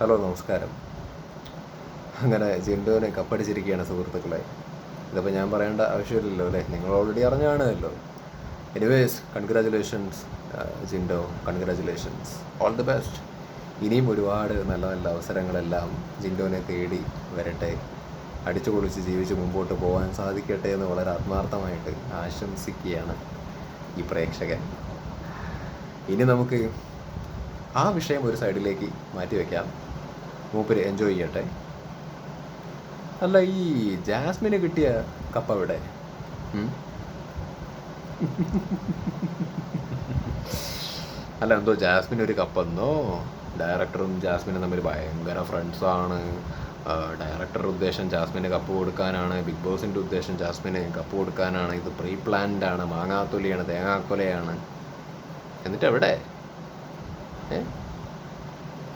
Hello നമസ്കാരം. അങ്ങനെ ജിൻഡോനെ കപ്പടിച്ചിരിക്കുകയാണ് സുഹൃത്തുക്കളെ. ഇതിപ്പോൾ ഞാൻ പറയേണ്ട ആവശ്യമില്ലല്ലോ അല്ലേ? നിങ്ങൾ already അറിഞ്ഞാണല്ലോ anyways congratulations Jinto congratulations all the best ഇനിയും ഒരുപാട് നല്ല നല്ല അവസരങ്ങളെല്ലാം ജിൻഡോനെ തേടി വരട്ടെ. അടിച്ചു പൊളിച്ച് ജീവിച്ച് മുമ്പോട്ട് പോകാൻ സാധിക്കട്ടെ എന്ന് വളരെ ആത്മാർത്ഥമായിട്ട് ആശംസിക്കുകയാണ് ഈ പ്രേക്ഷകൻ. ഇനി നമുക്ക് ആ വിഷയം ഒരു സൈഡിലേക്ക് മാറ്റി വയ്ക്കാം മൂപ്പര് എൻജോയ് ചെയ്യട്ടെ. അല്ല ഈ ജാസ്മിന് കിട്ടിയ കപ്പ അവിടെ അല്ല എന്തോ ജാസ്മിൻ ഒരു കപ്പ് കപ്പെന്നോ ഡയറക്ടറും ജാസ്മിനും തമ്മിൽ ഭയങ്കര ഫ്രണ്ട്സാണ് ഡയറക്ടറുടെ ഉദ്ദേശം ജാസ്മിന് കപ്പ് കൊടുക്കാനാണ്. ബിഗ് ബോസിന്റെ ഉദ്ദേശം ജാസ്മിന് കപ്പ് കൊടുക്കാനാണ്. ഇത് പ്രീ പ്ലാൻഡ് ആണ്. മാങ്ങാത്തൊലിയാണ് തേങ്ങാക്കൊലയാണ്. എന്നിട്ട് എവിടെ? ഏ?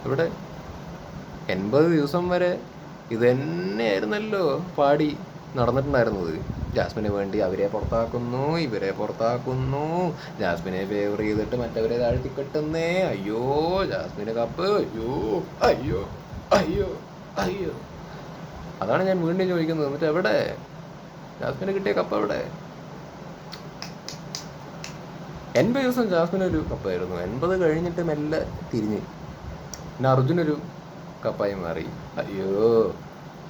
എവിടെ? എൺപത് ദിവസം വരെ ഇത് തന്നെയായിരുന്നല്ലോ പാടി നടന്നിട്ടുണ്ടായിരുന്നത്. ജാസ്മിന് വേണ്ടി അവരെ പുറത്താക്കുന്നു ഇവരെ പുറത്താക്കുന്നു. ജാസ്മിനെ ഫേവർ ചെയ്തിട്ട് മറ്റവരെ താഴ്ത്തി കെട്ടുന്നേ അയ്യോ ജാസ്മിന് കപ്പ്. അയ്യോ അയ്യോ അയ്യോ അയ്യോ. അതാണ് ഞാൻ വീണ്ടും ചോദിക്കുന്നത്. എന്നിട്ട് എവിടെ? ജാസ്മിന് കിട്ടിയ കപ്പ് എവിടെ? എൺപത് ദിവസം ജാസ്മിന് ഒരു കപ്പായിരുന്നു. എൺപത് കഴിഞ്ഞിട്ട് മെല്ലെ തിരിഞ്ഞ്. പിന്നെ അർജുനൊരു കപ്പായി മാറി. അയ്യോ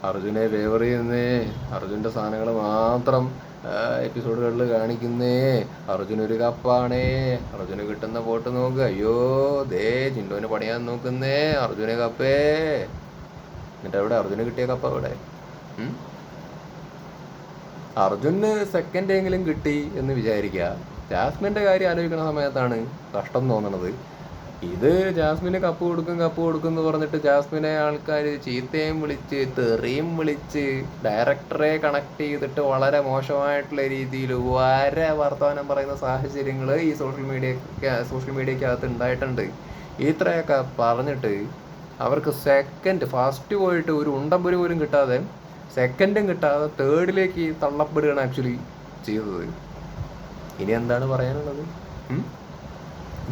അർജുനെ ഫേവർ ചെയ്യുന്നേ. അർജുന്റെ സാധനങ്ങൾ മാത്രം എപ്പിസോഡുകളിൽ കാണിക്കുന്നേ. അർജുൻ ഒരു കപ്പാണേ. അർജുന് കിട്ടുന്ന പോട്ട് നോക്ക്. അയ്യോ ദേ ചിണ്ടോന് പണിയാൻ നോക്കുന്നേ. അർജുന കപ്പേ. എന്നിട്ട് എവിടെ അർജുന് കിട്ടിയ കപ്പ എവിടെ? അർജുന് സെക്കൻഡ് എങ്കിലും കിട്ടി എന്ന് വിചാരിക്കുക. ജാസ്മിന്റെ കാര്യം ആലോചിക്കുന്ന സമയത്താണ് കഷ്ടം തോന്നണത്. ഇത് ജാസ്മിന് കപ്പ് കൊടുക്കും കപ്പ് കൊടുക്കും എന്ന് പറഞ്ഞിട്ട് ജാസ്മിനെ ആൾക്കാർ ചീത്തയും വിളിച്ച് തെറിയും വിളിച്ച് ഡയറക്ടറെ കണക്ട് ചെയ്തിട്ട് വളരെ മോശമായിട്ടുള്ള രീതിയിൽ വളരെ വർത്തമാനം പറയുന്ന സാഹചര്യങ്ങൾ ഈ സോഷ്യൽ മീഡിയ സോഷ്യൽ മീഡിയക്കകത്ത് ഉണ്ടായിട്ടുണ്ട്. ഇത്രയൊക്കെ പറഞ്ഞിട്ട് അവർക്ക് സെക്കൻഡ് ഫസ്റ്റ് പോയിട്ട് ഒരു ഉണ്ടമ്പൊരു പോലും കിട്ടാതെ സെക്കൻഡും കിട്ടാതെ തേർഡിലേക്ക് തള്ളപ്പെടുകയാണ് ആക്ച്വലി ചെയ്തത്. ഇനി എന്താണ് പറയാനുള്ളത്?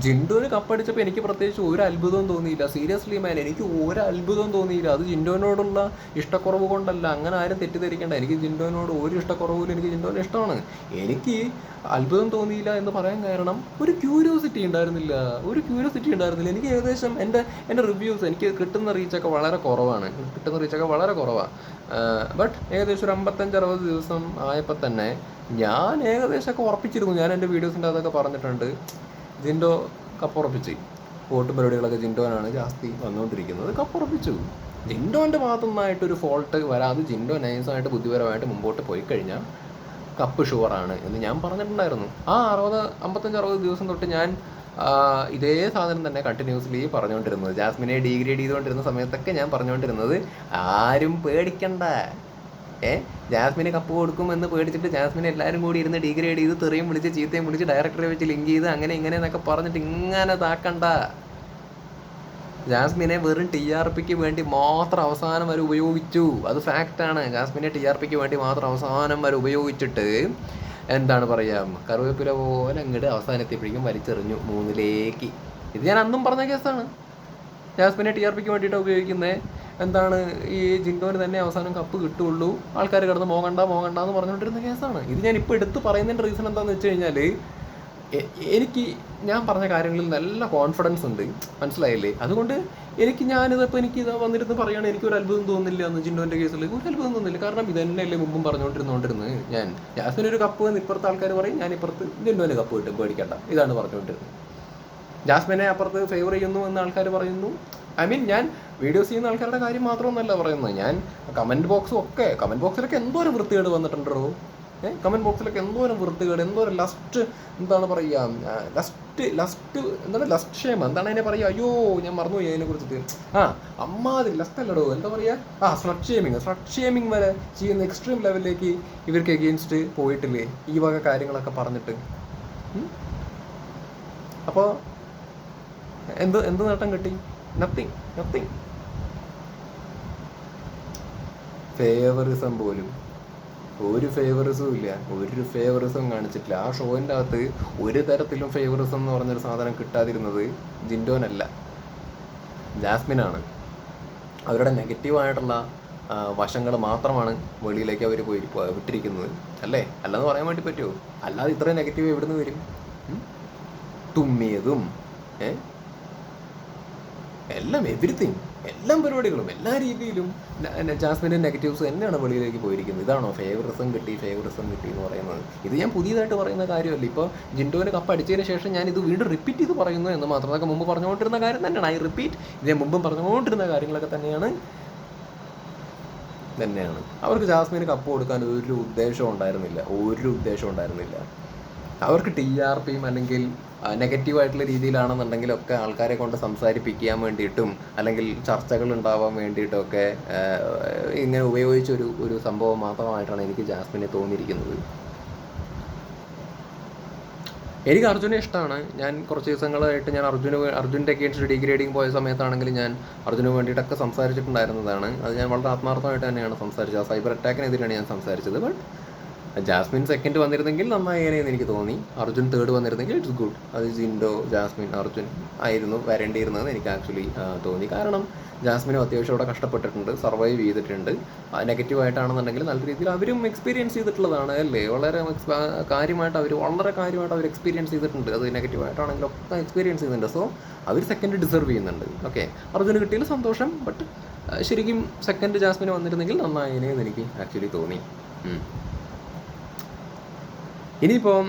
ജിൻഡോന് കപ്പടിച്ചപ്പോൾ എനിക്ക് പ്രത്യേകിച്ച് ഒരു അത്ഭുതവും തോന്നിയില്ല. സീരിയസ്ലി മാൻ എനിക്ക് ഒരു അത്ഭുതവും തോന്നിയില്ല. അത് ജിൻഡോനോടുള്ള ഇഷ്ടക്കുറവ് കൊണ്ടല്ല. അങ്ങനെ ആരും തെറ്റിദ്ധരിക്കേണ്ട. എനിക്ക് ജിൻഡോനോട് ഒരു ഇഷ്ടക്കുറവില്ല എനിക്ക് ജിൻഡോനെ ഇഷ്ടമാണ്. എനിക്ക് അത്ഭുതം തോന്നിയില്ല എന്ന് പറയാൻ കാരണം ഒരു ക്യൂരിയോസിറ്റി ഉണ്ടായിരുന്നില്ല. ഒരു ക്യൂരിയോസിറ്റി ഉണ്ടായിരുന്നില്ല. എനിക്ക് ഏകദേശം എന്റെ എന്റെ റിവ്യൂസ് എനിക്ക് കിട്ടുന്ന റീച്ചൊക്കെ വളരെ കുറവാണ്. കിട്ടുന്ന റീച്ചൊക്കെ വളരെ കുറവാണ് ബട്ട് ഏകദേശം ഒരു അമ്പത്തഞ്ച് അറുപത് ദിവസം ആയപ്പോൾ തന്നെ ഞാൻ ഏകദേശമൊക്കെ ഉറപ്പിച്ചിരുന്നു. ഞാൻ എന്റെ വീഡിയോസിന്റെ അതൊക്കെ പറഞ്ഞിട്ടുണ്ട്. ജിൻഡോ കപ്പുറപ്പിച്ച്. വോട്ട് പരിപാടികളൊക്കെ ജിൻഡോനാണ് ജാസ്തി വന്നുകൊണ്ടിരിക്കുന്നത്. കപ്പുറപ്പിച്ചു. ജിൻഡോന്റെ ഭാഗത്തുനിന്നായിട്ടൊരു ഫോൾട്ട് വരാതെ ജിൻഡോ നൈസായിട്ട് ബുദ്ധിപരമായിട്ട് മുമ്പോട്ട് പോയി കഴിഞ്ഞാൽ കപ്പ് ഷുവറാണ് എന്ന് ഞാൻ പറഞ്ഞിട്ടുണ്ടായിരുന്നു. ആ അറുപത് അമ്പത്തഞ്ച് അറുപത് ദിവസം തൊട്ട് ഞാൻ ഇതേ സാധനം തന്നെ കണ്ടിന്യൂസ്ലി പറഞ്ഞുകൊണ്ടിരുന്നത്. ജാസ്മിനെ ഡിഗ്രേഡ് ചെയ്തുകൊണ്ടിരുന്ന സമയത്തൊക്കെ ഞാൻ പറഞ്ഞുകൊണ്ടിരുന്നത് ആരും പേടിക്കണ്ട. ഏ? ജാസ്മിന് കപ്പ് കൊടുക്കുമെന്ന് പേടിച്ചിട്ട് ജാസ്മിനെ എല്ലാവരും കൂടി ഇരുന്ന് ഡീഗ്രേഡ് ചെയ്ത് തെറിയും വിളിച്ച് ചീത്തയും വിളിച്ച് ഡയറക്ടറെ വെച്ച് ലിങ്ക് ചെയ്ത് അങ്ങനെ ഇങ്ങനെ എന്നൊക്കെ പറഞ്ഞിട്ട് ഇങ്ങനെ താക്കണ്ട ജാസ്മിനെ വെറും ടി ആർ പിക്ക് വേണ്ടി മാത്രം അവസാനം വരെ ഉപയോഗിച്ചു. അത് ഫാക്റ്റാണ് ജാസ്മിനെ ടി ആർ പിക്ക് വേണ്ടി മാത്രം അവസാനം വരെ ഉപയോഗിച്ചിട്ട് എന്താണ് പറയുക കറിവേപ്പില പോലെ അങ്ങോട്ട് അവസാനത്തെപ്പോഴേക്കും വലിച്ചെറിഞ്ഞു മൂന്നിലേക്ക്. ഇത് ഞാൻ അന്നും പറഞ്ഞ കേസാണ്. ജാസ്മിനെ ടി ആർ പിക്ക് വേണ്ടിയിട്ടാണ് ഉപയോഗിക്കുന്നത് എന്താണ് ഈ ജിൻഡോന് തന്നെ അവസാനം കപ്പ് കിട്ടുള്ളൂ. ആൾക്കാർ കിടന്ന് മോങ്ങണ്ട മോങ്ങണ്ട എന്ന് പറഞ്ഞുകൊണ്ടിരുന്ന കേസാണ്. ഇത് ഞാൻ ഇപ്പോൾ എടുത്ത് പറയുന്നതിന്റെ റീസൺ എന്താണെന്ന് വെച്ച് കഴിഞ്ഞാൽ എനിക്ക് ഞാൻ പറഞ്ഞ കാര്യങ്ങളിൽ നല്ല കോൺഫിഡൻസ് ഉണ്ട്. മനസ്സിലായില്ലേ? അതുകൊണ്ട് എനിക്ക് ഞാനിതപ്പോൾ എനിക്ക് ഇത് വന്നിരുന്ന് പറയുകയാണ് എനിക്ക് ഒരു അത്ഭുതം തോന്നുന്നില്ല എന്ന് ജിൻഡോന്റെ കേസിൽ. ഒരു അത്ഭുതം തോന്നുന്നില്ല. കാരണം ഇത് തന്നെയല്ലേ മുമ്പും പറഞ്ഞുകൊണ്ടിരുന്നുകൊണ്ടിരുന്നത് ഞാൻ. ജാസ്മിൻ ഒരു കപ്പ് എന്ന് ഇപ്പുറത്തെ ആൾക്കാർ പറയും ഞാൻ ഇപ്പുറത്ത് ജിൻഡോന്റെ കപ്പ് കിട്ടും പേടിക്കണ്ട. ഇതാണ് പറഞ്ഞുകൊണ്ടിരുന്നത്. ജാസ്മിനെ അപ്പുറത്ത് ഫേവർ ചെയ്യുന്നു എന്ന് ആൾക്കാർ പറയുന്നു. ഐ മീൻ ഞാൻ വീഡിയോസ് ചെയ്യുന്ന ആൾക്കാരുടെ കാര്യം മാത്രമൊന്നല്ല പറയുന്നത്. ഞാൻ കമന്റ് ബോക്സും ഒക്കെ കമന്റ് ബോക്സിലൊക്കെ എന്തോ ഒരു വൃത്തികേട് വന്നിട്ടുണ്ടോ ഏഹ് കമന്റ് ബോക്സിലൊക്കെ എന്തോ ഒരു വൃത്തികേട് എന്തോ ഒരു ലസ്റ്റ് എന്താണ് പറയുക ലസ്റ്റ് ലസ്റ്റ് എന്താണ് ലസ്റ്റ് ക്ഷേമം എന്താണ് അതിനെ പറയുക അയ്യോ ഞാൻ മറന്നുപോയി അതിനെ കുറിച്ചിട്ട് ആ അമ്മാതിരി ലസ്റ്റ് അല്ലടോ എന്താ പറയുക ആ സ്ലട്ട് ഷേമിങ് സ്ലട്ട് ഷേമിങ് വരെ ചെയ്യുന്ന എക്സ്ട്രീം ലെവലിലേക്ക് ഇവർക്ക് എഗെയിൻസ്റ്റ് പോയിട്ടില്ലേ? ഈ വക കാര്യങ്ങളൊക്കെ പറഞ്ഞിട്ട്. അപ്പോൾ എന്ത് എന്ത് നേട്ടം കിട്ടി? നത്തിങ് നത്തിങ് ഫേവറിസം പോലും. ഒരു ഫേവറിസും ഇല്ല. ഒരു ഫേവറിസും കാണിച്ചിട്ടില്ല. ആ ഷോയിന്റെ അകത്ത് ഒരു തരത്തിലും ഫേവറിസം എന്ന് പറഞ്ഞൊരു സാധനം കിട്ടാതിരുന്നത് ജിൻഡോനല്ല. ജാസ്മിനാണ്. അവരുടെ നെഗറ്റീവായിട്ടുള്ള വശങ്ങൾ മാത്രമാണ് വെളിയിലേക്ക് അവർ പോയി വിട്ടിരിക്കുന്നത്. അല്ലേ? അല്ലെന്ന് പറയാൻ വേണ്ടി പറ്റുമോ അല്ലാതെ ഇത്രയും നെഗറ്റീവ് എവിടുന്ന് വരും? തുമ്മിയതും. എല്ലാം എവരിത്തിങ് എല്ലാം പരിപാടികളും എല്ലാ രീതിയിലും ജാസ്മിന്റെ നെഗറ്റീവ്സ് തന്നെയാണ് വെളിയിലേക്ക് പോയിരിക്കുന്നത്. ഇതാണോ ഫേവറിസം കിട്ടി ഫേവറിസം കിട്ടി എന്ന് പറയുന്നത്? ഇത് ഞാൻ പുതിയതായിട്ട് പറയുന്ന കാര്യമല്ല. ഇപ്പോൾ ജിൻഡോന് കപ്പ് അടിച്ചതിന് ശേഷം ഞാൻ ഇത് വീണ്ടും റിപ്പീറ്റ് ചെയ്ത് പറയുന്നു എന്ന് മാത്രം. അതൊക്കെ മുമ്പ് പറഞ്ഞുകൊണ്ടിരുന്ന കാര്യം തന്നെയാണ്. ഐ റിപ്പീറ്റ് ഇത് ഞാൻ മുമ്പും പറഞ്ഞുകൊണ്ടിരുന്ന കാര്യങ്ങളൊക്കെ തന്നെയാണ്. തന്നെയാണ്. അവർക്ക് ജാസ്മിന് കപ്പ് കൊടുക്കാൻ ഒരു ഉദ്ദേശവും ഉണ്ടായിരുന്നില്ല. ഒരു ഉദ്ദേശവും ഉണ്ടായിരുന്നില്ല. അവർക്ക് ടി ആർ പിയും അല്ലെങ്കിൽ നെഗറ്റീവ് ആയിട്ടുള്ള രീതിയിലാണെന്നുണ്ടെങ്കിൽ ഒക്കെ ആൾക്കാരെ കൊണ്ട് സംസാരിപ്പിക്കാൻ വേണ്ടിയിട്ടും അല്ലെങ്കിൽ ചർച്ചകൾ ഉണ്ടാവാൻ വേണ്ടിയിട്ടൊക്കെ ഇങ്ങനെ ഉപയോഗിച്ച ഒരു ഒരു സംഭവം മാത്രമായിട്ടാണ് എനിക്ക് ജാസ്മിനെ തോന്നിയിരിക്കുന്നത്. എനിക്ക് അർജുനെ ഇഷ്ടമാണ് ഞാൻ കുറച്ച് ദിവസങ്ങളായിട്ട് ഞാൻ അർജുന് അർജുന്റെ അഗേൻസ്റ്റ് ഡിഗ്രേഡിങ് പോയ സമയത്താണെങ്കിൽ ഞാൻ അർജുന് വേണ്ടിയിട്ടൊക്കെ സംസാരിച്ചിട്ടുണ്ടായിരുന്നതാണ്. അത് ഞാൻ വളരെ ആത്മാർത്ഥമായിട്ട് തന്നെയാണ് സംസാരിച്ചത്. ആ സൈബർ അറ്റാക്കിനെതിരെയാണ് ഞാൻ സംസാരിച്ചത്. ബട്ട് ജാസ്മിൻ സെക്കൻഡ് വന്നിരുന്നെങ്കിൽ നന്നായേനെന്ന് എനിക്ക് തോന്നി. അർജുൻ തേർഡ് വന്നിരുന്നെങ്കിൽ ഇറ്റ്സ് ഗുഡ് അത് ജിൻഡോ ജാസ്മിൻ അർജുൻ ആയിരുന്നു വരേണ്ടിയിരുന്നതെന്ന് എനിക്ക് ആക്ച്വലി തോന്നി. കാരണം ജാസ്മിനും അത്യാവശ്യം അവിടെ കഷ്ടപ്പെട്ടിട്ടുണ്ട് സർവൈവ് ചെയ്തിട്ടുണ്ട്. നെഗറ്റീവായിട്ടാണെന്നുണ്ടെങ്കിൽ നല്ല രീതിയിൽ അവരും എക്സ്പീരിയൻസ് ചെയ്തിട്ടുള്ളതാണ് അല്ലേ? വളരെ കാര്യമായിട്ട് അവർ വളരെ കാര്യമായിട്ട് അവർ എക്സ്പീരിയൻസ് ചെയ്തിട്ടുണ്ട്. അത് നെഗറ്റീവ് ആയിട്ടാണെങ്കിലും ഒക്കെ എക്സ്പീരിയൻസ് ചെയ്യുന്നുണ്ട്. സോ അവർ സെക്കൻഡ് ഡിസർവ് ചെയ്യുന്നുണ്ട്. ഓക്കെ അർജുന് കിട്ടിയതിൽ സന്തോഷം. ബട്ട് ശരിക്കും സെക്കൻഡ് ജാസ്മിന് വന്നിരുന്നെങ്കിൽ നന്നായേനെ എന്ന് എനിക്ക് ആക്ച്വലി തോന്നി. ഇനിയിപ്പം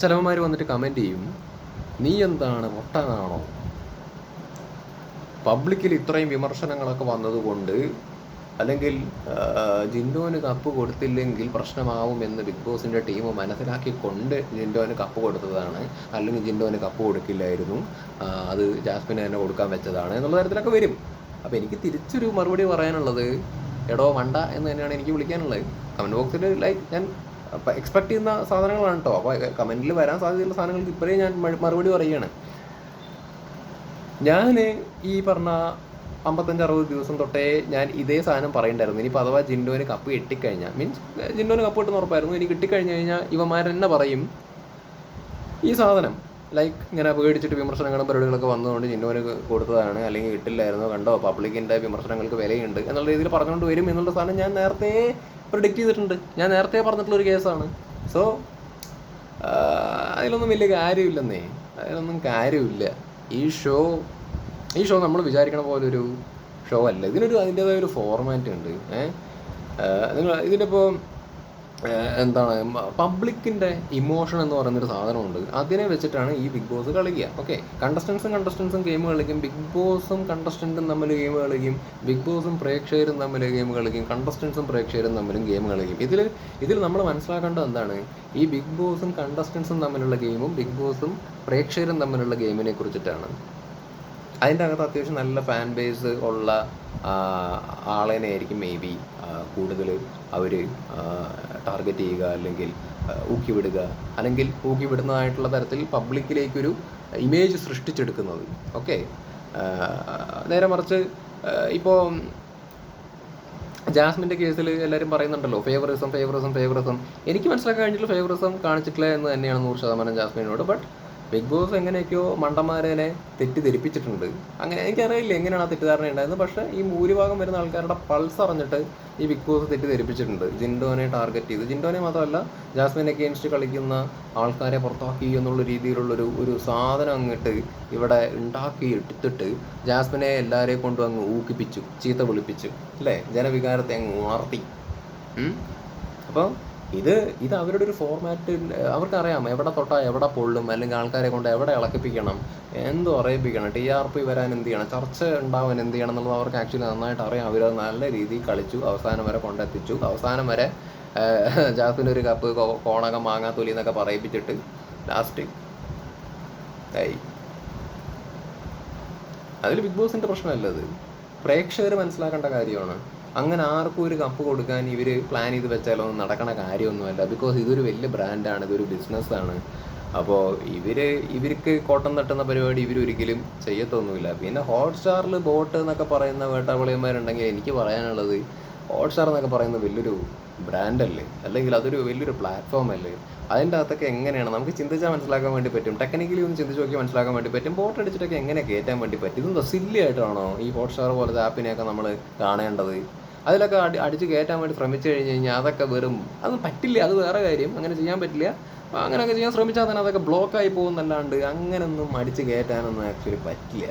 ചിലവന്മാർ വന്നിട്ട് കമന്റ് ചെയ്യും നീ എന്താണ് മുട്ടനാണോ? പബ്ലിക്കിൽ ഇത്രയും വിമർശനങ്ങളൊക്കെ വന്നതുകൊണ്ട് അല്ലെങ്കിൽ ജിൻഡോന് കപ്പ് കൊടുത്തില്ലെങ്കിൽ പ്രശ്നമാവും എന്ന് ബിഗ് ബോസിന്റെ ടീം മനസ്സിലാക്കിക്കൊണ്ട് ജിൻഡോന് കപ്പ് കൊടുത്തതാണ്. അല്ലെങ്കിൽ ജിൻഡോന് കപ്പ് കൊടുക്കില്ലായിരുന്നു. അത് ജാസ്മിന് തന്നെ കൊടുക്കാൻ വെച്ചതാണ് എന്നുള്ള തരത്തിലൊക്കെ വരും. അപ്പോൾ എനിക്ക് തിരിച്ചൊരു മറുപടി പറയാനുള്ളത് എടോ വണ്ട എന്ന് തന്നെയാണ് എനിക്ക് വിളിക്കാനുള്ളത്. കമന്റ് ബോക്സിൽ ലൈക്ക് ഞാൻ എക്സ്പെക്ട് ചെയ്യുന്ന സാധനങ്ങളാണ് കേട്ടോ അപ്പോൾ കമന്റിൽ വരാൻ സാധ്യതയുള്ള സാധനങ്ങൾക്ക് ഇപ്പോഴേ ഞാൻ മറുപടി പറയുകയാണ്. ഞാൻ ഈ പറഞ്ഞ അമ്പത്തഞ്ച് അറുപത് ദിവസം തൊട്ടേ ഞാൻ ഇതേ സാധനം പറയണ്ടായിരുന്നു. ഇനിയിപ്പോൾ അഥവാ ജിൻഡോന് കപ്പ് കിട്ടിക്കഴിഞ്ഞാൽ മീൻസ് ജിൻഡോന് കപ്പ് കിട്ടുന്ന ഉറപ്പായിരുന്നു. ഇനി കിട്ടിക്കഴിഞ്ഞ് കഴിഞ്ഞാൽ ഇവന്മാർ തന്നെ പറയും ഈ സാധനം ലൈക്ക് ഇങ്ങനെ പേടിച്ചിട്ട് വിമർശനങ്ങളും പരിപാടികളൊക്കെ വന്നതുകൊണ്ട് ജിന്നോന് കൊടുത്തതാണ്. അല്ലെങ്കിൽ കിട്ടില്ലായിരുന്നു. കണ്ടോ പബ്ലിക്കിന്റെ വിമർശനങ്ങൾക്ക് വിലയുണ്ട്. എന്നുള്ള രീതിയിൽ പറഞ്ഞുകൊണ്ട് വരും എന്നുള്ള സാധനം ഞാൻ നേരത്തെ പ്രിഡിക്റ്റ് ചെയ്തിട്ടുണ്ട്. ഞാൻ നേരത്തെ പറഞ്ഞിട്ടുള്ള പറഞ്ഞിട്ടുള്ളൊരു കേസാണ്. സോ അതിലൊന്നും വലിയ കാര്യമില്ലെന്നേ. അതിലൊന്നും കാര്യമില്ല. ഈ ഷോ ഈ ഷോ നമ്മൾ വിചാരിക്കണ പോലെ ഒരു ഷോ അല്ല. ഇതിനൊരു അതിന്റെതായ ഒരു ഫോർമാറ്റ് ഉണ്ട്. ഏഹ് നിങ്ങൾ ഇതിനിപ്പോൾ എന്താണ് പബ്ലിക്കിന്റെ ഇമോഷൻ എന്ന് പറയുന്നൊരു സാധനമുണ്ട്. അതിനെ വെച്ചിട്ടാണ് ഈ ബിഗ് ബോസ് കളിക്കുക. ഓക്കെ കണ്ടസ്റ്റൻസും കണ്ടസ്റ്റൻസും ഗെയിം കളിക്കും. ബിഗ് ബോസും കണ്ടസ്റ്റന്റും തമ്മിൽ ഗെയിം കളിക്കും. ബിഗ് ബോസും പ്രേക്ഷകരും തമ്മിൽ ഗെയിം കളിക്കും. കണ്ടസ്റ്റൻസും പ്രേക്ഷകരും തമ്മിലും ഗെയിം കളിക്കും. ഇതിൽ ഇതിൽ നമ്മൾ മനസ്സിലാക്കേണ്ടത് എന്താണ്? ഈ ബിഗ് ബോസും കണ്ടസ്റ്റൻസും തമ്മിലുള്ള ഗെയിമും ബിഗ് ബോസും പ്രേക്ഷകരും തമ്മിലുള്ള ഗെയിമിനെ കുറിച്ചിട്ടാണ്. അതിന്റെ അകത്ത് അത്യാവശ്യം നല്ല ഫാൻ ബേസ് ഉള്ള ആളേനെ ആയിരിക്കും മേ ബി കൂടുതൽ അവർ ടാർഗറ്റ് ചെയ്യുക അല്ലെങ്കിൽ ഊക്കി വിടുക അല്ലെങ്കിൽ ഊക്കി വിടുന്നതായിട്ടുള്ള തരത്തിൽ പബ്ലിക്കിലേക്കൊരു ഇമേജ് സൃഷ്ടിച്ചെടുക്കുന്നത്. ഓക്കെ നേരെ മറിച്ച് ഇപ്പോൾ ജാസ്മിന്റെ കേസിൽ എല്ലാവരും പറയുന്നുണ്ടല്ലോ ഫേവറിസം ഫേവറിസം ഫേവറിസം എനിക്ക് മനസ്സിലാക്കാൻ കഴിഞ്ഞിട്ടുള്ള ഫേവറിസം കാണിച്ചിട്ടില്ല എന്ന് തന്നെയാണ് നൂറ് ശതമാനം ജാസ്മിനോട്. ബട്ട് ബിഗ് ബോസ് എങ്ങനെയൊക്കെയോ മണ്ടന്മാരെ തെറ്റിദ്ധരിപ്പിച്ചിട്ടുണ്ട്. അങ്ങനെ എനിക്കറിയില്ല എങ്ങനെയാണ് ആ തെറ്റിദ്ധാരണ ഉണ്ടായിരുന്നത്. പക്ഷേ ഈ ഭൂരിഭാഗം വരുന്ന ആൾക്കാരുടെ പൾസ് അറിഞ്ഞിട്ട് ഈ ബിഗ് ബോസ് തെറ്റിദ്ധരിപ്പിച്ചിട്ടുണ്ട്. ജിൻഡോനെ ടാർഗറ്റ് ചെയ്ത്. ജിൻഡോനെ മാത്രമല്ല ജാസ്മിനെ അഗേൻസ്റ്റ് കളിക്കുന്ന ആൾക്കാരെ പുറത്താക്കി എന്നുള്ള രീതിയിലുള്ളൊരു ഒരു സാധനം അങ്ങോട്ട് ഇവിടെ ഉണ്ടാക്കി എടുത്തിട്ട് ജാസ്മിനെ എല്ലാവരെയും കൊണ്ടും അങ്ങ് ഊക്കിപ്പിച്ചു ചീത്ത വിളിപ്പിച്ചു. അല്ലേ? ജനവികാരത്തെ അങ്ങ് ഉണർത്തി. അപ്പോൾ ഇത് ഇത് അവരുടെ ഒരു ഫോർമാറ്റ് അവർക്കറിയാം എവിടെ തൊട്ടാ എവിടെ പൊള്ളും അല്ലെങ്കിൽ ആൾക്കാരെ കൊണ്ട് എവിടെ ഇളക്കിപ്പിക്കണം എന്തോ അറിയിപ്പിക്കണം ടി ആർ പി വരാൻ എന്ത് ചെയ്യണം ചർച്ച ഉണ്ടാവാൻ എന്ത് ചെയ്യണം എന്നുള്ളത് അവർക്ക് ആക്ച്വലി നന്നായിട്ട് അറിയാം. അവർ നല്ല രീതിയിൽ കളിച്ചു അവസാനം വരെ കൊണ്ടെത്തിച്ചു. അവസാനം വരെ ജാസിന്റെ ഒരു കപ്പ് കോണകം മാങ്ങാത്തൊലി എന്നൊക്കെ പറയിപ്പിച്ചിട്ട് ലാസ്റ്റ് ആയി അതിൽ ബിഗ് ബോസിന്റെ പ്രശ്നമല്ല അത്. പ്രേക്ഷകർ മനസ്സിലാക്കേണ്ട കാര്യമാണ്. അങ്ങനെ ആർക്കും ഒരു കപ്പ് കൊടുക്കാൻ ഇവർ പ്ലാൻ ചെയ്ത് വെച്ചാലോ നടക്കണ കാര്യമൊന്നുമല്ല. ബിക്കോസ് ഇതൊരു വലിയ ബ്രാൻഡാണ് ഇതൊരു ബിസിനസ്സാണ് അപ്പോൾ ഇവർ ഇവർക്ക് കോട്ടം തട്ടുന്ന പരിപാടി ഇവരൊരിക്കലും ചെയ്യത്തൊന്നുമില്ല. പിന്നെ ഹോട്ട്സ്റ്റാറിൽ ബോട്ട് എന്നൊക്കെ പറയുന്ന വേട്ടാവിളിയന്മാരുണ്ടെങ്കിൽ എനിക്ക് പറയാനുള്ളത് ഹോട്ട്സ്റ്റാർ എന്നൊക്കെ പറയുന്ന വലിയൊരു ബ്രാൻഡല്ലേ അല്ലെങ്കിൽ അതൊരു വലിയൊരു പ്ലാറ്റ്ഫോം അല്ലേ? അതിന്റെ അകത്തൊക്കെ എങ്ങനെയാണ്? നമുക്ക് ചിന്തിച്ചാൽ മനസ്സിലാക്കാൻ വേണ്ടി പറ്റും. ടെക്നിക്കലി ഒന്ന് ചിന്തിച്ച് നോക്കി മനസ്സിലാക്കാൻ വേണ്ടി പറ്റും. ബോട്ട് അടിച്ചിട്ടൊക്കെ എങ്ങനെ കയറ്റാൻ വേണ്ടി പറ്റും? ഇതെന്താ സില്ലി ആയിട്ടാണോ ഈ ഹോട്ട്സ്റ്റാർ പോലത്തെ ആപ്പിനെയൊക്കെ നമ്മൾ കാണേണ്ടത്? അതിലൊക്കെ അടി അടിച്ച് കയറ്റാൻ വേണ്ടി ശ്രമിച്ചു കഴിഞ്ഞ് കഴിഞ്ഞാൽ അതൊക്കെ വെറും അത് പറ്റില്ല അത് വേറെ കാര്യം അങ്ങനെ ചെയ്യാൻ പറ്റില്ല. അങ്ങനെയൊക്കെ ചെയ്യാൻ ശ്രമിച്ചാൽ തന്നെ അതൊക്കെ ബ്ലോക്കായി പോകുന്നല്ലാണ്ട് അങ്ങനൊന്നും അടിച്ച് കയറ്റാനൊന്നും ആക്ച്വലി പറ്റില്ല.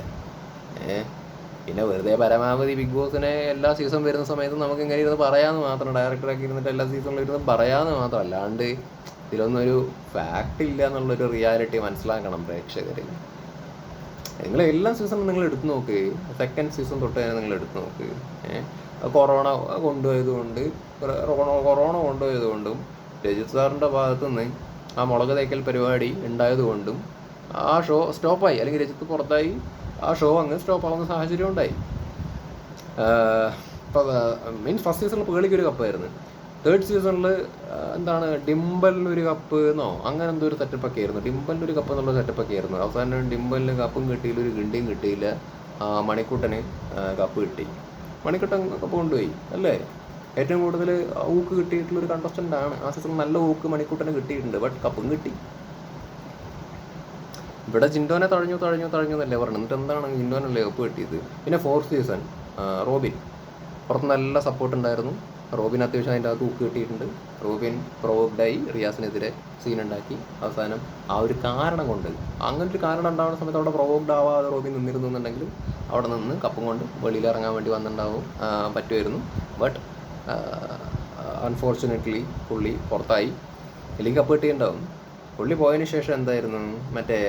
പിന്നെ വെറുതെ പരമാവധി ബിഗ് ബോസിനെ എല്ലാ സീസൺ വരുന്ന സമയത്ത് നമുക്ക് ഇങ്ങനെ ഇരുന്ന് പറയാമെന്ന് മാത്രം ഡയറക്ടറൊക്കെ ഇരുന്നിട്ട് എല്ലാ സീസണിലും ഇരുന്ന് പറയാമെന്ന് മാത്രം അല്ലാണ്ട് ഇതിലൊന്നും ഒരു ഫാക്റ്റ് ഇല്ല എന്നുള്ളൊരു റിയാലിറ്റി മനസ്സിലാക്കണം പ്രേക്ഷകരിൽ നിങ്ങൾ എല്ലാ സീസണും നിങ്ങൾ എടുത്തു നോക്ക്. സെക്കൻഡ് സീസൺ തൊട്ട് തന്നെ നിങ്ങൾ എടുത്തു നോക്ക്. ഏഹ് കൊറോണ കൊണ്ടുപോയതുകൊണ്ട് കൊറോണ കൊണ്ടുപോയതുകൊണ്ടും രജിത് സാറിന്റെ ഭാഗത്തു നിന്ന് ആ മുളക് തേക്കൽ പരിപാടി ഉണ്ടായതുകൊണ്ടും ആ ഷോ സ്റ്റോപ്പായി. അല്ലെങ്കിൽ രജിത്ത് പുറത്തായി. ആ ഷോ അങ്ങ് സ്റ്റോപ്പ് ആവുന്ന സാഹചര്യം ഉണ്ടായി. മീൻസ് ഫസ്റ്റ് സീസണിൽ പേളിക്ക് ഒരു കപ്പായിരുന്നു തേർഡ് സീസണിൽ എന്താണ് ഡിംബലിന് ഒരു കപ്പ് എന്നോ അങ്ങനെ എന്തോ ഒരു സെറ്റപ്പൊക്കെ ആയിരുന്നു. ഡിംബലിന് ഒരു കപ്പ് എന്നുള്ള സെറ്റപ്പൊക്കെ ആയിരുന്നു. അവസാനം ഡിംബലിന് കപ്പും കിട്ടിയില്ല ഒരു ഗിണ്ടിയും കിട്ടിയില്ല. മണിക്കൂട്ടന് കപ്പ് കിട്ടി. മണിക്കുട്ടൻ ഒക്കെ കൊണ്ടുപോയി അല്ലേ? ഏറ്റവും കൂടുതൽ ഊക്ക് കിട്ടിയിട്ടുള്ള ഒരു കണ്ടസ്റ്റന്റ് ആണ്. ആ സീസണിൽ നല്ല ഊക്ക് മണിക്കുട്ടന് കിട്ടിയിട്ടുണ്ട് ബട്ട് കപ്പും കിട്ടി. ഇവിടെ ജിൻഡോനെ തഴഞ്ഞു തഴഞ്ഞു തഴഞ്ഞു എന്നല്ലേ പറഞ്ഞത്. എന്നിട്ട് എന്താണ് ജിൻഡോനല്ലേ ഒപ്പ് കിട്ടിയത്? പിന്നെ ഫോർത്ത് സീസൺ റോബിൻ. പുറത്ത് നല്ല സപ്പോർട്ട് ഉണ്ടായിരുന്നു. റോബിൻ അത്യാവശ്യം അതിന്റെ അകത്ത് ഊക്ക് കിട്ടിയിട്ടുണ്ട്. റോബിൻ പ്രൊവോക്ഡായി റിയാസിനെതിരെ സീൻ ഉണ്ടാക്കി. അവസാനം ആ ഒരു കാരണം കൊണ്ട് അങ്ങനെ ഒരു കാരണം ഉണ്ടാവുന്ന സമയത്ത് അവിടെ പ്രൊവോക്ഡ് ആവാതെ റോബിൻ നിന്നിരുന്നു എന്നുണ്ടെങ്കിൽ അവിടെ നിന്ന് കപ്പും കൊണ്ട് വെളിയിൽ ഇറങ്ങാൻ വേണ്ടി വന്നിട്ടുണ്ടാവും പറ്റുമായിരുന്നു. ബട്ട് അൺഫോർച്ചുനേറ്റ്ലി പുള്ളി പുറത്തായി. അല്ലെങ്കിൽ കപ്പ് കിട്ടിയിട്ടുണ്ടാവും. പുള്ളി പോയതിന് ശേഷം എന്തായിരുന്നു? മറ്റേ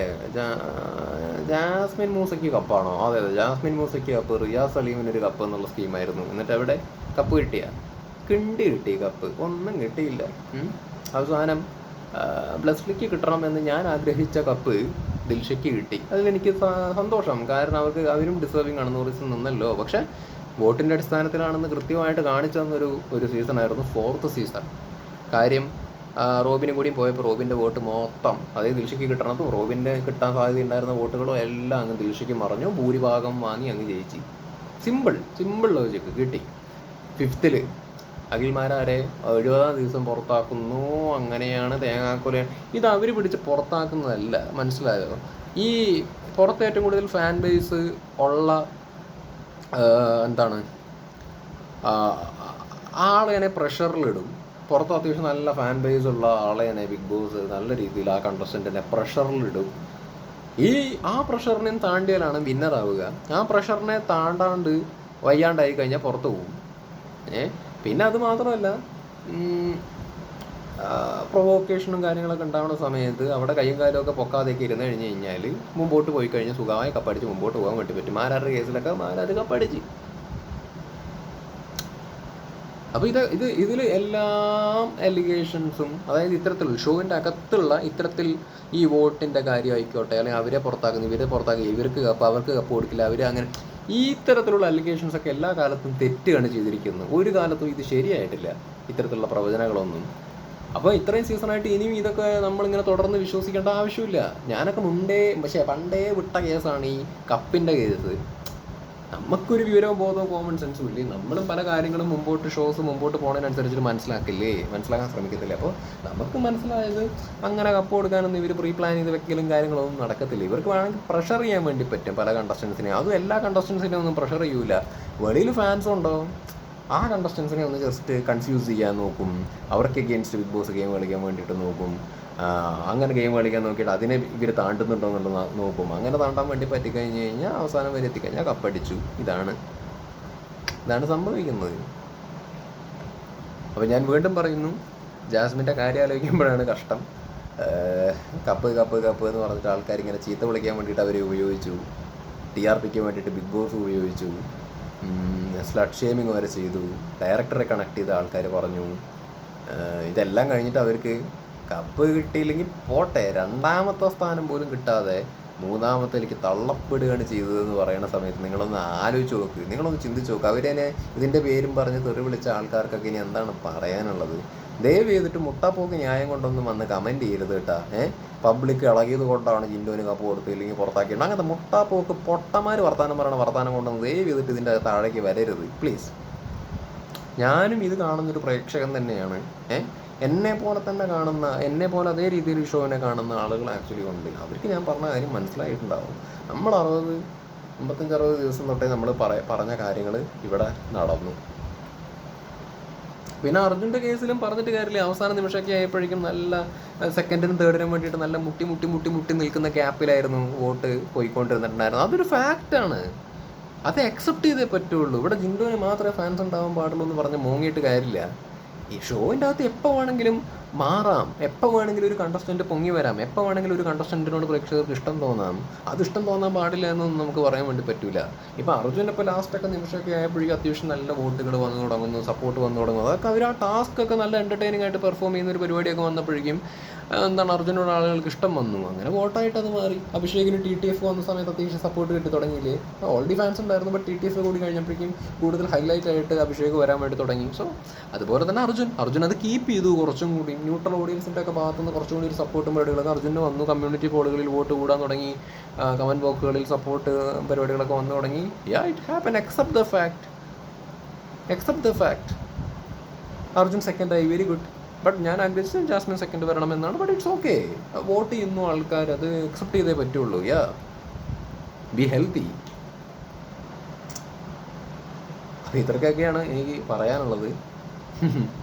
ജാസ്മിൻ മൂസയ്ക്ക് കപ്പാണോ? അതെ അതെ. ജാസ്മിൻ മൂസയ്ക്ക് കപ്പ് റിയാസ് അലീമിനൊരു കപ്പ് എന്നുള്ള സ്കീമായിരുന്നു എന്നിട്ട് അവിടെ കപ്പ് കിട്ടിയ? കിണ്ടി കിട്ടി കപ്പ്. ഒന്നും കിട്ടിയില്ല. അവസാനം ബ്ലസ്ലിക്ക് കിട്ടണമെന്ന് ഞാൻ ആഗ്രഹിച്ച കപ്പ് ദിൽഷയ്ക്ക് കിട്ടി. അതിലെനിക്ക് സന്തോഷം. കാരണം അവർക്ക് അവരും ഡിസേർവിംഗ് ആണ്. നൂറ് നിന്നല്ലോ. പക്ഷെ വോട്ടിന്റെ അടിസ്ഥാനത്തിലാണെന്ന് കൃത്യമായിട്ട് കാണിച്ചു തന്നൊരു ഒരു സീസണായിരുന്നു ഫോർത്ത് സീസൺ കാര്യം റോബിന് റോബിനും കൂടി പോയപ്പോൾ റോബിന്റെ വോട്ട് മൊത്തം അതായത് ദിൽഷയ്ക്ക് കിട്ടണതും റോബിന്റെ കിട്ടാൻ സാധ്യത ഉണ്ടായിരുന്ന വോട്ടുകളും എല്ലാം അങ്ങ് ദിൽഷയ്ക്ക് മറഞ്ഞു. ഭൂരിഭാഗം വാങ്ങി അങ്ങ് ജയിച്ചു. സിമ്പിൾ സിമ്പിൾ ലോജിക്ക് കിട്ടി. ഫിഫ്തിൽ അഖിൽമാരാരെ എഴുപതാം ദിവസം പുറത്താക്കുന്നു അങ്ങനെയാണ് തേങ്ങാക്കൊല. ഇത് അവർ പിടിച്ച് പുറത്താക്കുന്നതല്ല മനസ്സിലായോ? ഈ പുറത്ത് ഏറ്റവും കൂടുതൽ ഫാൻ ബേസ് ഉള്ള എന്താണ്? ആളെനെ പ്രഷറിലിടും പുറത്ത് അത്യാവശ്യം നല്ല ഫാൻ ബേസ് ഉള്ള ആളെനെ ബിഗ് ബോസ് നല്ല രീതിയിൽ ആ കണ്ടസ്റ്റന്റിനെ പ്രഷറിലിടും ഈ ആ പ്രഷറിനെ താണ്ടിയാലാണ് വിന്നർ ആവുക. ആ പ്രഷറിനെ താണ്ടാണ്ട് വയ്യാണ്ടായി കഴിഞ്ഞാൽ പുറത്ത് പോകും ഏ? പിന്നെ അത് മാത്രമല്ല പ്രൊവോക്കേഷനും കാര്യങ്ങളൊക്കെ ഉണ്ടാവുന്ന സമയത്ത് അവിടെ കയ്യും കാലമൊക്കെ പൊക്കാതെയൊക്കെ ഇരുന്ന് കഴിഞ്ഞ് കഴിഞ്ഞാൽ മുമ്പോട്ട് പോയി കഴിഞ്ഞാൽ സുഖമായി കപ്പടിച്ച് മുമ്പോട്ട് പോകാൻ വേണ്ടി പറ്റും. മാരാരുടെ കേസിലൊക്കെ മാരാത് കപ്പടിച്ച്. അപ്പോൾ ഇത് ഇത് ഇതിൽ എല്ലാം അലിഗേഷൻസും അതായത് ഇത്തരത്തിലുള്ള ഷോവിന്റെ അകത്തുള്ള ഇത്തരത്തിൽ ഈ വോട്ടിന്റെ കാര്യമായിക്കോട്ടെ അല്ലെങ്കിൽ അവരെ പുറത്താക്കുന്നു ഇവരെ പുറത്താക്കുക ഇവർക്ക് കപ്പ് അവർക്ക് കപ്പ് കൊടുക്കില്ല അവർ അങ്ങനെ ഈ ഇത്തരത്തിലുള്ള അലിഗേഷൻസ് ഒക്കെ എല്ലാ കാലത്തും തെറ്റുകയാണ് ചെയ്തിരിക്കുന്നത്. ഒരു കാലത്തും ഇത് ശരിയായിട്ടില്ല. ഇത്തരത്തിലുള്ള പ്രവചനങ്ങളൊന്നും. അപ്പോൾ ഇത്രയും സീസണായിട്ട് ഇനിയും ഇതൊക്കെ നമ്മളിങ്ങനെ തുടർന്ന് വിശ്വസിക്കേണ്ട ആവശ്യമില്ല. ഞാനൊക്കെ മുണ്ടേ പക്ഷേ പണ്ടേ വിട്ട കേസാണ് ഈ കപ്പിന്റെ കേസ്. നമുക്കൊരു വിവരവും ബോധവും കോമൺ സെൻസും ഇല്ലേ? നമ്മൾ പല കാര്യങ്ങളും മുമ്പോട്ട് ഷോസ് മുമ്പോട്ട് പോകുന്നതിനനുസരിച്ചിട്ട് മനസ്സിലാക്കില്ലേ? മനസ്സിലാക്കാൻ ശ്രമിക്കത്തില്ലേ? അപ്പോൾ നമുക്ക് മനസ്സിലായത് അങ്ങനെ കപ്പ് കൊടുക്കാനൊന്നും ഇവർ പ്രീ പ്ലാൻ ചെയ്ത് വെക്കലും കാര്യങ്ങളൊന്നും നടക്കത്തില്ല. ഇവർക്ക് വേണമെങ്കിൽ പ്രഷർ ചെയ്യാൻ വേണ്ടി പറ്റും പല കണ്ടസ്റ്റൻസിനെയും അതും എല്ലാ കണ്ടസ്റ്റൻസിനെയും ഒന്നും പ്രഷർ ചെയ്യൂല. വെളിയിൽ ഫാൻസ് ഉണ്ടോ? ആ കണ്ടസ്റ്റൻസിനെ ഒന്ന് ജസ്റ്റ് കൺഫ്യൂസ് ചെയ്യാൻ നോക്കും. അവർക്ക് എഗെയിൻസ്റ്റ് ബിഗ് ബോസ് ഗെയിം കളിക്കാൻ വേണ്ടിയിട്ട് നോക്കും. അങ്ങനെ ഗെയിം കളിക്കാൻ നോക്കിയിട്ട് അതിനെ ഇവർ താണ്ടുന്നുണ്ടോ നോക്കും. അങ്ങനെ താണ്ടാൻ വേണ്ടി പറ്റിക്കഴിഞ്ഞ് കഴിഞ്ഞാൽ അവസാനം വരെ എത്തിക്കഴിഞ്ഞാൽ കപ്പടിച്ചു ഇതാണ്. ഇതാണ് സംഭവിക്കുന്നത്. അപ്പോൾ ഞാൻ വീണ്ടും പറയുന്നു ജാസ്മിന്റെ കാര്യം ആലോചിക്കുമ്പോഴാണ് കഷ്ടം. കപ്പ് കപ്പ് കപ്പ് എന്ന് പറഞ്ഞിട്ട് ആൾക്കാർ ഇങ്ങനെ ചീത്ത വിളിക്കാൻ വേണ്ടിയിട്ട് അവർ ഉപയോഗിച്ചു. ടി ആർ പിക്ക് വേണ്ടിയിട്ട് ബിഗ് ബോസ് ഉപയോഗിച്ചു. സ്ലഡ് ഷേമിങ് വരെ ചെയ്തു. ഡയറക്ടറെ കണക്ട് ചെയ്ത ആൾക്കാർ പറഞ്ഞു ഇതെല്ലാം കഴിഞ്ഞിട്ട് അവർക്ക് കപ്പ് കിട്ടിയില്ലെങ്കിൽ പോട്ടെ രണ്ടാമത്തെ സ്ഥാനം പോലും കിട്ടാതെ മൂന്നാമത്തെ മൂന്നാമത്തേക്ക് തള്ളപ്പെടുകയാണ് ചെയ്തതെന്ന് പറയുന്ന സമയത്ത് നിങ്ങളൊന്ന് ആലോചിച്ച് നോക്ക് നിങ്ങളൊന്ന് ചിന്തിച്ച് നോക്ക്. അവരെന്നെ ഇതിന്റെ പേരും പറഞ്ഞ് തെറി വിളിച്ച ആൾക്കാർക്കൊക്കെ ഇനി എന്താണ് പറയാനുള്ളത്? ദയവ് ചെയ്തിട്ട് മുട്ടാപ്പോക്ക് ന്യായം കൊണ്ടൊന്നും വന്ന് കമന്റ് ചെയ്യരുത് കേട്ടാ. ഏഹ് പബ്ലിക് ഇളകിയത് കൊണ്ടാണ് ജിൻഡോന് കപ്പ് കൊടുത്ത് ഇല്ലെങ്കിൽ പുറത്താക്കിയിട്ട് അങ്ങനത്തെ മുട്ടാപ്പോക്ക് പൊട്ടന്മാർ വർത്താനം പറയണ വർത്താനം കൊണ്ടൊന്നും ദയവ് ചെയ്തിട്ട് ഇതിന്റെ താഴേക്ക് വരരുത്. പ്ലീസ് ഞാനും ഇത് കാണുന്നൊരു പ്രേക്ഷകൻ തന്നെയാണ്. ഏഹ് എന്നെ പോലെ തന്നെ കാണുന്ന എന്നെ പോലെ അതേ രീതിയിൽ ഷോവിനെ കാണുന്ന ആളുകൾ ആക്ച്വലി ഉണ്ട്. അവർക്ക് ഞാൻ പറഞ്ഞ കാര്യം മനസ്സിലായിട്ടുണ്ടാവും. നമ്മൾ അറുപത് അമ്പത്തഞ്ച് അറുപത് ദിവസം തൊട്ടേ നമ്മൾ പറ പറഞ്ഞ കാര്യങ്ങൾ ഇവിടെ നടന്നു. പിന്നെ അർജുന്റെ കേസിലും പറഞ്ഞിട്ട് കാര്യമില്ല. അവസാന നിമിഷമൊക്കെ ആയപ്പോഴേക്കും നല്ല സെക്കൻഡിനും തേർഡിനും വേണ്ടിയിട്ട് നല്ല മുട്ടി മുട്ടി മുട്ടി മുട്ടി നിൽക്കുന്ന ഗ്യാപ്പിലായിരുന്നു വോട്ട് പോയിക്കൊണ്ടിരുന്നിട്ടുണ്ടായിരുന്നു അതൊരു ഫാക്റ്റാണ് അത് അക്സെപ്റ്റ് ചെയ്തേ പറ്റുള്ളൂ. ഇവിടെ ജിൻഡോന് മാത്രമേ ഫാൻസ് ഉണ്ടാവാൻ പാടുള്ളൂ എന്ന് പറഞ്ഞ് മോങ്ങിയിട്ട് കാര്യമില്ല. ഈ ഷോയിന്റെ അകത്ത് എപ്പോൾ വേണമെങ്കിലും മാറാം. എപ്പോൾ വേണമെങ്കിലും ഒരു കണ്ടസ്റ്റന്റ് പൊങ്ങി വരാം. എപ്പോൾ വേണമെങ്കിലും ഒരു കണ്ടസ്റ്റന്റിനോട് പ്രേക്ഷകർക്ക് ഇഷ്ടം തോന്നാം. അത് ഇഷ്ടം തോന്നാൻ പാടില്ല എന്നൊന്നും നമുക്ക് പറയാൻ വേണ്ടി പറ്റില്ല ഇപ്പോൾ അർജുൻ ഇപ്പോൾ ലാസ്റ്റൊക്കെ നിമിഷമൊക്കെ ആയപ്പോഴേക്കും അത്യാവശ്യം നല്ല വോട്ടുകൾ വന്നു തുടങ്ങുന്നു സപ്പോർട്ട് വന്നു തുടങ്ങുന്നു. അതൊക്കെ അവർ ആ ടാസ്ക് ഒക്കെ നല്ല എന്റർടൈനിങ് ആയിട്ട് പെർഫോം ചെയ്യുന്ന ഒരു പരിപാടിയൊക്കെ വന്നപ്പോഴേക്കും എന്താണ് അർജുനോട് ആളുകൾക്ക് ഇഷ്ടം വന്നു? അങ്ങനെ വോട്ടായിട്ട് അത് മാറി. അഭിഷേകിന് ടി ടി എഫ് വന്ന സമയത്ത് അത്യാവശ്യം സപ്പോർട്ട് കിട്ടി തുടങ്ങിയില്ലേ? ഓൾറെഡി ഫാൻസ് ഉണ്ടായിരുന്നു ബട്ട് ടി ടി എഫ് കൂടി കഴിഞ്ഞപ്പോഴേക്കും കൂടുതൽ ഹൈലൈറ്റ് ആയിട്ട് അഭിഷേക് വരാൻ വേണ്ടി തുടങ്ങി. സോ അതുപോലെ തന്നെ അർജുൻ. അർജുൻ അത് കീപ്പ് ചെയ്തു കുറച്ചും കൂടി. ന്യൂട്രൽ ഓഡിയൻസിന്റെ ഒക്കെ ഭാഗത്തുനിന്ന് കുറച്ചും കൂടി ഒരു സപ്പോർട്ടും പരിപാടികളൊക്കെ അർജുന് വന്നു. കമ്മ്യൂണിറ്റി പോളുകളിൽ വോട്ട് കൂടാൻ തുടങ്ങി. കമന്റ് ബോക്സുകളിൽ സപ്പോർട്ട് പരിപാടികളൊക്കെ വന്നു തുടങ്ങി. Yeah it happen accept the fact accept the fact Arjun second ആയി. വെരി ഗുഡ് ബട്ട് ഞാൻ ആഗ്രഹിച്ചത് ജാസ്മിൻ സെക്കൻഡ് വരണമെന്നാണ് ബട്ട് ഇറ്റ്സ് ഓക്കെ വോട്ട് ചെയ്യുന്നു ആൾക്കാർ അത് അക്സെപ്റ്റ് ചെയ്തേ പറ്റുള്ളൂ യാ ബി ഹെൽത്തി അപ്പോൾ ഇത്രക്കൊക്കെയാണ് എനിക്ക് പറയാനുള്ളത്.